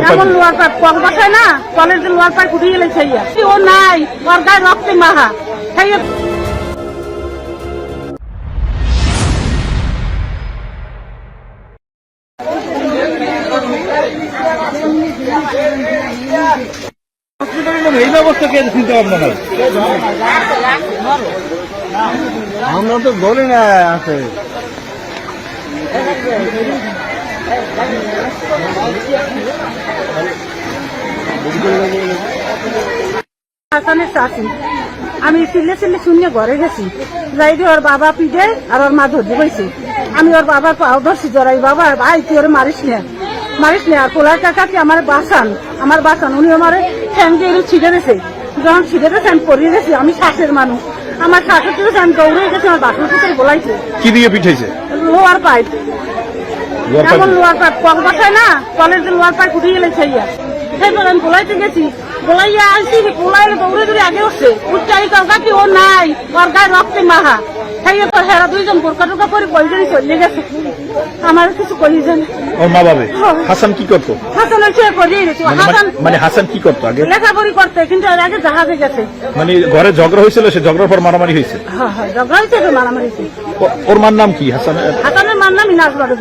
এখন lower pipe call বসায় না কলের যে লোয়ার পাইপ উঠিয়ে গেলে সেই ও নাই ওর গায়ে রক্তে মাহা সেই এই ব্যবস্থা কে চিন্তা ভাবনা নাই? আমরা তো বলি না আছে। হাসানের আমি চিল্লে চিল্লে শূন্য ঘরে গেছি। যাই দিয়ে ওর বাবা পিঠে আর ওর মা ধরতে বইছে। আমি ওর বাবার পাও ধরছি জড়াই বাবা ভাই তুই ওরে মারিস না। মারিস না আর পোলার কাকাকে আমার বাসান? আমার বাসান উনি আমার ঠ্যাং দিয়ে ছিঁড়ে দিয়েছে যখন ছিঁড়ে দিয়েছে আমি পড়িয়ে গেছি আমি শ্বাসের মানুষ। আমার থেকে আমি দৌড়ে গেছি আমার বাথরুম থেকে বলাইছে। কি দিয়ে পিঠাইছে? Lower pipe. এখন লোয়ার কল বসায় না কলের যে লোয়ার উঠে গেলে সেইবার আমি গেছি গোলাইয়া আসি গোলাইলে দৌড়ে দৌড়ে আগে উঠছে কাকা? কি ও নাই ওর গায়ে রক্তে মাহা তো হেরা দুইজন বোরকা টোকা করে চলে গেছে? আমার কিছু কইছেন ওর মা বাবে? হাসান কি করতো? হাসানের চেয়ে করিয়ে গেছে মানে- হাসান মানে- মানে হাসান কি করতো আগে? লেখাপড়ি করতে কিন্তু এর আগে জাহাজে গেছে। মানে ঘরে ঝগড়া হয়েছিল সে ঝগড়ার পর মারামারি হয়েছে? হ্যাঁ হ্যাঁ ঝগড়া হয়েছে মারামারি হয়েছে। ওর মার নাম কি হাসান? হাসানের মান নাম ইনাজ বাড়ি